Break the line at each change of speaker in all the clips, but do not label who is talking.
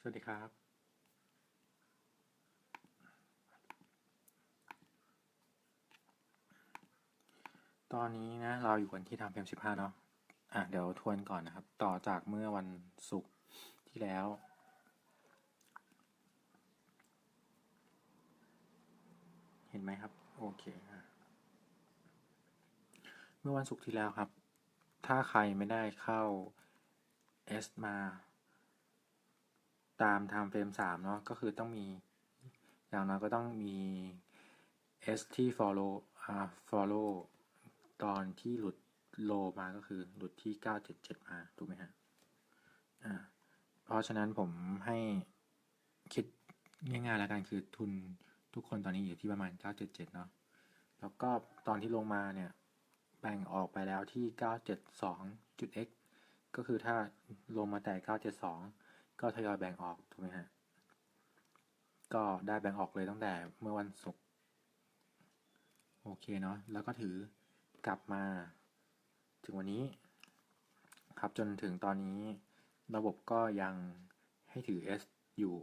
สวัสดีครับ ตอนนี้นะเราอยู่กันที่ทำเฟรมสิบห้าเนาะ อะเดี๋ยวทวนก่อนนะครับ ต่อจากเมื่อวันศุกร์ที่แล้ว เห็นไหมครับ โอเคอเมื่อวันศุกร์ที่แล้วครับ ถ้าใครไม่ได้เข้า S มา ตาม time frame สามเนาะก็คือต้องมีอย่างน้อยก็ต้องมี S ที่ follow อ่า follow ตอนที่หลุดโลมาก็คือหลุดที่ 977 มาถูกไหมฮะอ่าเพราะฉะนั้นผมให้คิดง่ายๆแล้วกันคือทุนทุกคนตอนนี้อยู่ที่ประมาณ 977 เนาะแล้วก็ตอนที่ลงมาเนี่ย แบ่งออกไปแล้วที่ 972.x ก็คือถ้าลงมาแต่ 972 ก็ทยอยแบ่งออกถูกไหมฮะ ก็ได้แบ่งออกเลยตั้งแต่เมื่อวันศุกร์โอเคเนาะแล้วก็ถือกลับมา ถึงวันนี้ ครับจนถึงตอนนี้ระบบก็ยังให้ถือ S อยู่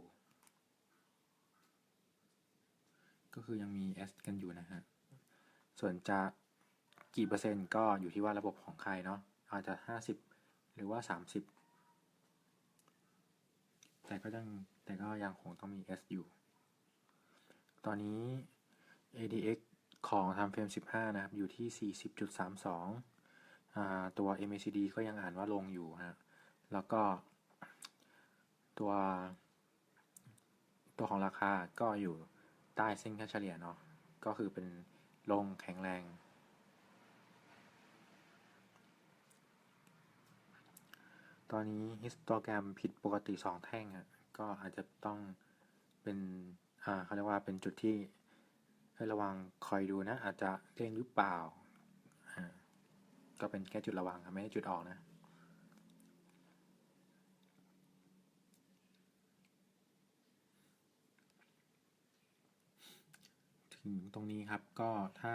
ก็คือยังมี S กันอยู่นะฮะ ส่วนจะกี่เปอร์เซ็นต์ก็อยู่ที่ว่าระบบของใครเนาะอาจจะ 50 หรือว่า 30 แต่ก็ยังแต่ก็ยังคงต้องมี S อยู่ ตอนนี้ ADX ของทำเฟรม 15 นะครับ อยู่ที่ 40.32 ตัว MACD ก็ยังอ่านว่าลงอยู่ฮะ แล้วก็ตัว ตัวของราคาก็อยู่ใต้เส้นค่าเฉลี่ยเนาะ ก็คือเป็นลงแข็งแรง ตอนนี้ฮิสโตแกรมผิดปกติ 2 แท่งอะก็อาจจะต้องเป็นอ่าเขาเรียกว่าเป็นจุดที่ให้ระวังคอยดูนะ อาจจะเด้งหรือเปล่าอ่าก็เป็นแค่จุดระวังครับไม่ใช่จุดออกนะถึงตรงนี้ครับก็ถ้า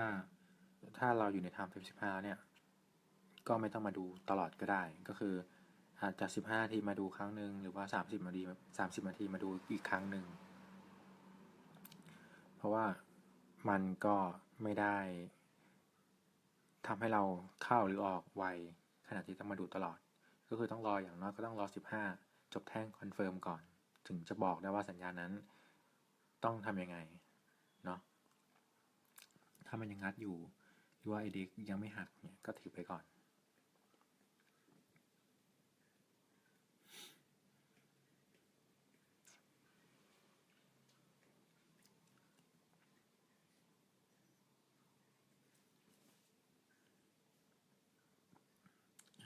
ถ้าเราอยู่ใน time frame 15 เนี่ย ก็ไม่ต้องมาดูตลอดก็ได้ก็คือ อาจจะ15นาทีมาดูครั้งหนึ่งหรือว่า30นาที30นาทีมาดูอีกครั้งหนึ่ง เพราะว่ามันก็ไม่ได้ทำให้เราเข้าหรือออกไวขณะที่ต้องมาดูตลอด ก็คือต้องรออย่างน้อยก็ต้องรอ 15 จบแท่งคอนเฟิร์มก่อน ถึงจะบอกได้ว่าสัญญาณนั้น ต้องทำยังไงเนาะถ้ามันยังงัดอยู่หรือว่าไอเด็กยังไม่หักเนี่ยก็ถือไปก่อน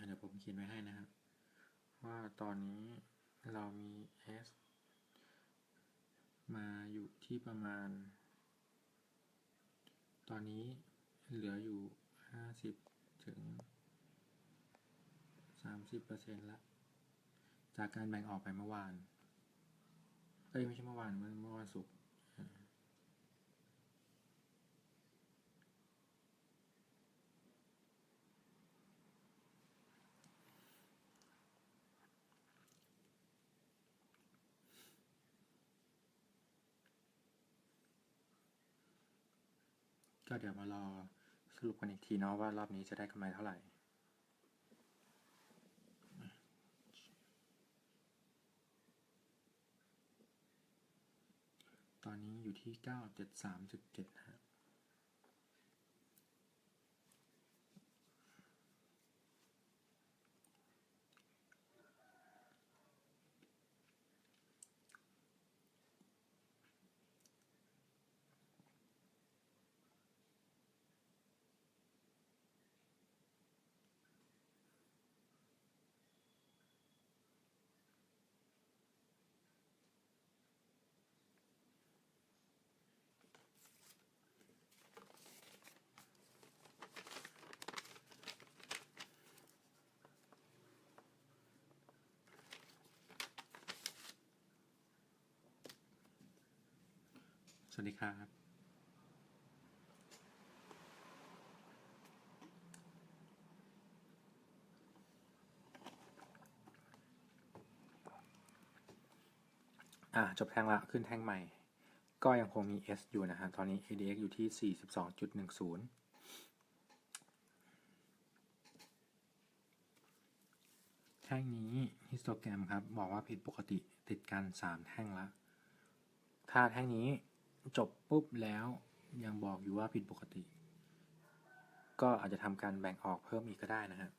เดี๋ยวผมเขียนไว้ให้นะครับ ว่าตอนนี้เรามี S มาอยู่ที่ประมาณ ตอนนี้เหลืออยู่ 50 ถึง 30%ละจากการแบ่งออกไปเมื่อวาน เอ้ย ไม่ใช่เมื่อวานเมื่อวันศุกร์ ก็เดี๋ยวมารอสรุปกันอีกทีเนาะว่ารอบนี้จะได้กำไรเท่าไหร่ตอนนี้อยู่ที่ 973.7ฮะ สวัสดีครับอะจบแท่งละขึ้นแท่งใหม่ ก็ยังคงมี S อยู่นะฮะ ตอนนี้ ADX อยู่ที่ 42.10 แท่งนี้ฮิสโตแกรมครับ บอกว่าผิดปกติติดกัน 3 แท่งละ ถ้าแท่งนี้ จบปุ๊บแล้วยังบอกอยู่ว่าผิดปกติ ก็อาจจะทำการแบ่งออกเพิ่มอีกก็ได้นะฮะ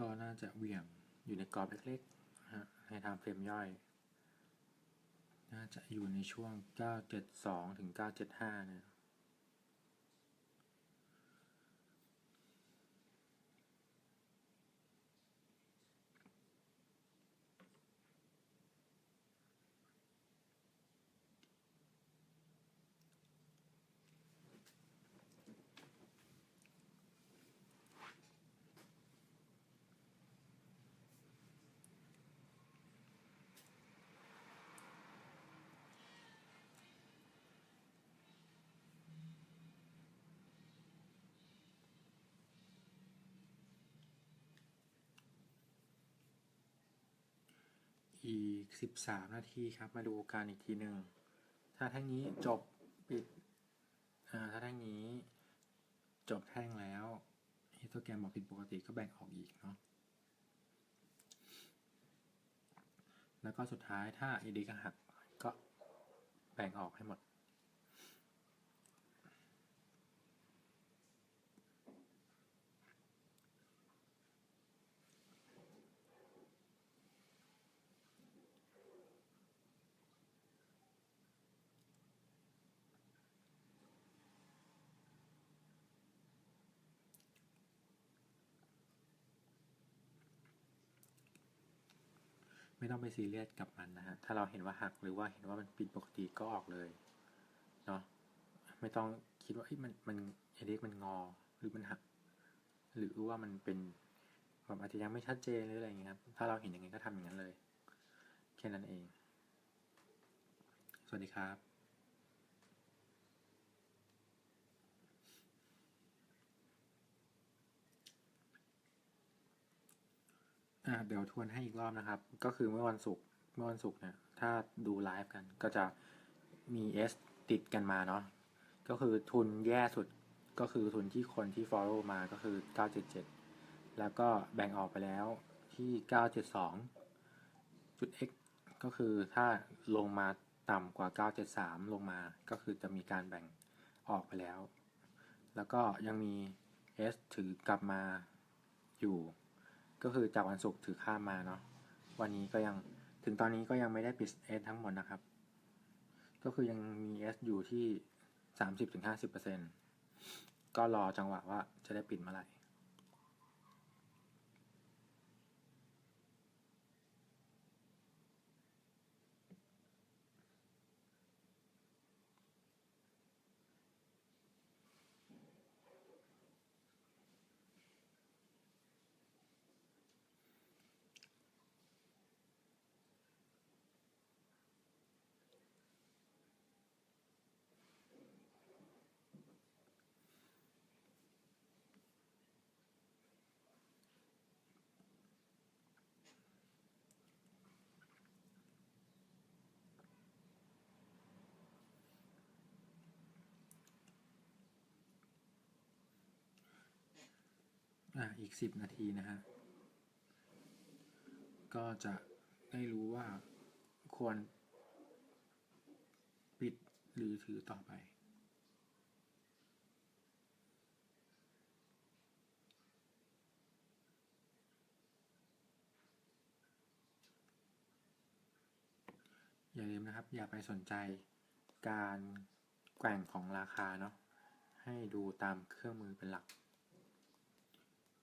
ก็น่าจะเหวี่ยงอยู่ในกรอบเล็กๆฮะในทางเฟรมย่อย น่าจะอยู่ในช่วง 972 ถึง 975 เนี่ย อีก 13 นาทีครับ มาดูการอีกทีหนึ่ง ถ้าแท่งนี้จบปิด ถ้าแท่งนี้จบแท่งแล้วฮิสโตแกรมบอกผิดปกติก็แบ่งออกอีกเนาะ แล้วก็สุดท้ายถ้า AD ก็หักก็แบ่งออกให้หมด ไม่ต้องไปซีเรียสกับมันนะฮะ ถ้าเราเห็นว่าหักหรือว่าเห็นว่ามันผิดปกติก็ออกเลยเนาะ ไม่ต้องคิดว่าเอ้ยมันมันเอเด็กมันงอหรือมันหัก หรือว่ามันเป็นแบบอาจจะยังไม่ชัดเจนหรืออะไรอย่างเงี้ยครับ ถ้าเราเห็นอย่างงี้ก็ทำอย่างนั้นเลย แค่นั้นเอง สวัสดีครับ อ่าเดี๋ยวทวนให้อีกรอบนะครับ ก็คือเมื่อวันศุกร์เมื่อวันศุกร์เนี่ยถ้าดูไลฟ์กันก็จะมี S ติดกันมาเนาะก็คือทุนแย่สุดก็คือทุนที่คนที่ follow มาก็คือ 977 แล้วก็แบ่งออกไปแล้วที่ 972จุด x ก็คือถ้าลงมาต่ำกว่า 973 ลงมาก็คือจะมีการแบ่งออกไปแล้ว แล้วก็ยังมี S ถือกลับมาอยู่ ก็คือจากวันศุกร์ถือข้ามมาเนาะวันนี้ก็ยังถึงตอนนี้ก็ยังไม่ได้ปิด S ทั้งหมดนะครับ ก็คือยังมี S อยู่ที่ 30-50%ก็รอจังหวะว่าจะได้ปิดเมื่อไหร่ อะอีกสิบนาทีนะฮะ ก็จะได้รู้ว่าควร ปิดหรือถือต่อไปอย่าลืมนะครับ อย่าไปสนใจการแกว่งของราคาเนาะให้ดูตามเครื่องมือเป็นหลัก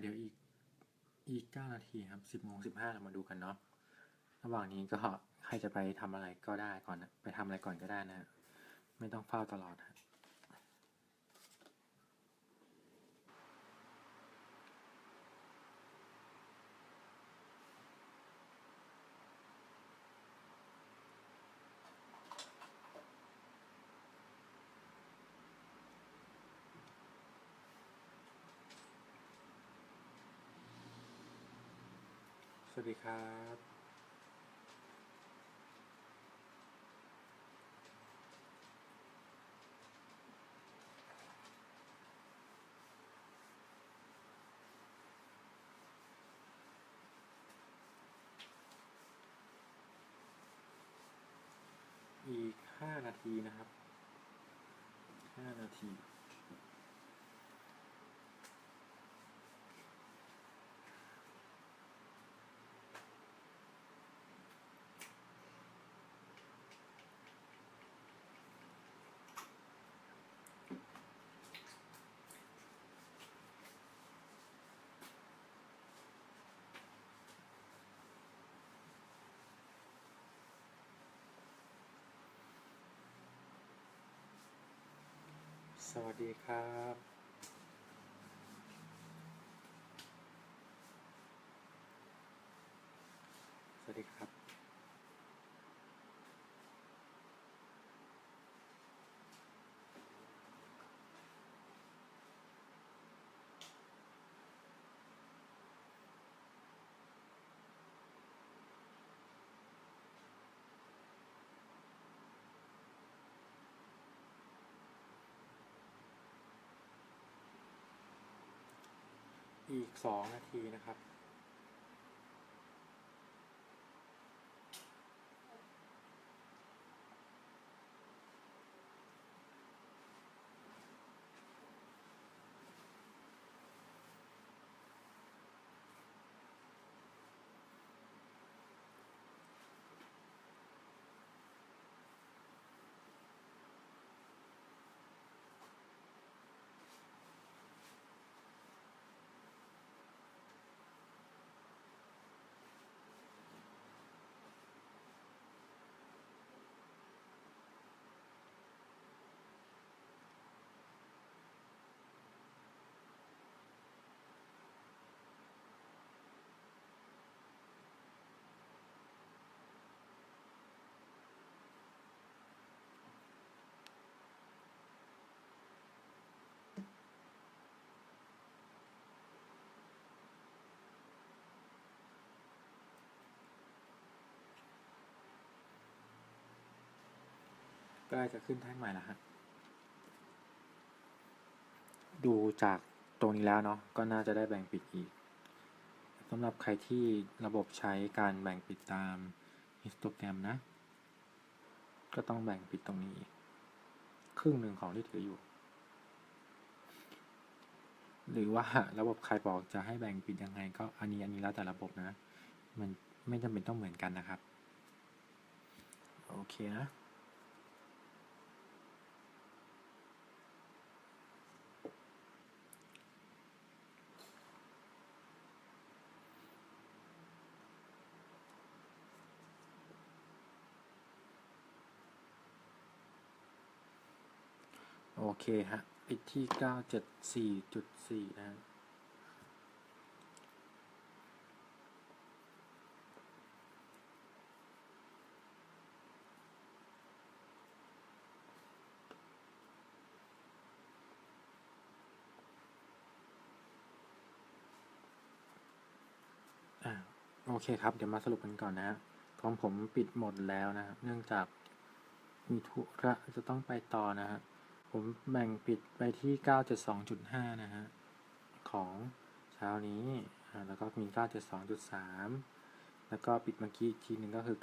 เดี๋ยวอีกอีกเก้านาทีครับสิบโมงสิบห้าเรามาดูกันเนาะระหว่างนี้ก็ใครจะไปทำอะไรก็ได้ก่อนนะไปทำอะไรก่อนก็ได้นะฮะไม่ต้องเฝ้าตลอดฮะ ดีครับอีกห้านาทีนะครับห้านาที สวัสดีครับ อีกสองนาทีนะครับ ล้จะขึ้นแท่งใหม่แล้วฮะดูจากตรงนี้แล้วเนาะก็น่าจะได้แบ่งปิดอีกสำหรับใครที่ระบบใช้การแบ่งปิดตามฮิสโตแกรมนะ ก็ต้องแบ่งปิดตรงนี้ ครึ่งหนึ่งของที่ถืออยู่ หรือว่าระบบใครบอกจะให้แบ่งปิดยังไง ก็อันนี้อันนี้แล้วแต่ระบบนะ มันไม่จำเป็นต้องเหมือนกันนะครับ โอเคนะ เคฮะ ปิดที่ 974.4 นะฮะอ่าโอเคครับ เดี๋ยวมาสรุปกันก่อนนะฮะของผมปิดหมดแล้วนะครับเนื่องจากมีธุระจะต้องไปต่อนะฮะ ผมแบ่งปิดไปที่ 9.2.5 นะฮะ ของเช้านี้ แล้วก็มี 9.2.3 แล้วก็ปิดเมื่อกี้อีกทีหนึ่งก็คือ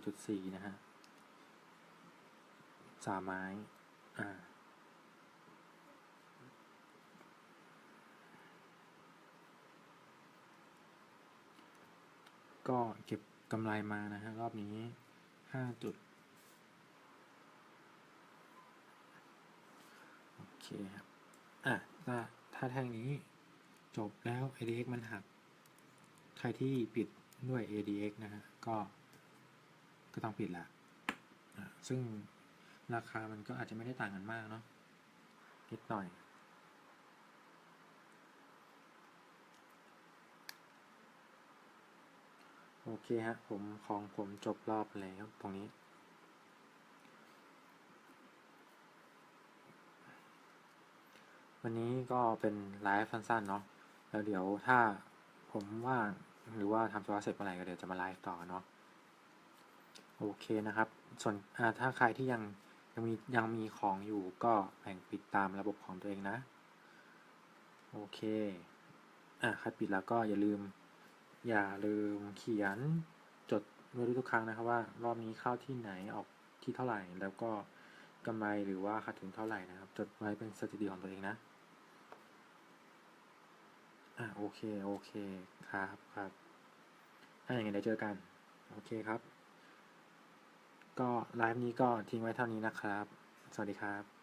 9.4.4 นะฮะสามไม้ อ่าก็เก็บกำไรมานะฮะรอบนี้ 5 จุด โอ เคครับ อะถ้าถ้าแท่งนี้จบแล้ว ADX มันหัก ใครที่ปิดด้วย ADX นะฮะ ก็ ก็ต้องปิดละอะซึ่งราคามันก็อาจจะไม่ได้ต่างกันมากเนาะนิดหน่อย โอเคฮะ ผมของผมจบรอบแล้วตรงนี้ วันนี้ก็เป็นไลฟ์สั้นๆเนาะแล้วเดี๋ยวถ้าผมว่างหรือว่าทำธุระเสร็จเมื่อไหร่ก็เดี๋ยวจะมาไลฟ์ต่อเนาะโอเคนะครับ ส่วนถ้าใครที่ยังยังมียังมีของอยู่ก็แบ่งปิดตามระบบของตัวเองนะ โอเค อะใครปิดแล้วก็อย่าลืม อย่าลืมเขียนจดไว้ด้วยทุกครั้งนะครับว่า รอบนี้เข้าที่ไหนออกที่เท่าไหร่ แล้วก็กำไรหรือว่าขาดทุนเท่าไหร่นะครับ จดไว้เป็นสถิติของตัวเองนะ อ่าโอเค โอเค ครับครับถ้าอย่างไรเดี๋ยวเจอกัน โอเคครับ ก็ไลฟ์นี้ก็ทิ้งไว้เท่านี้นะครับ สวัสดีครับ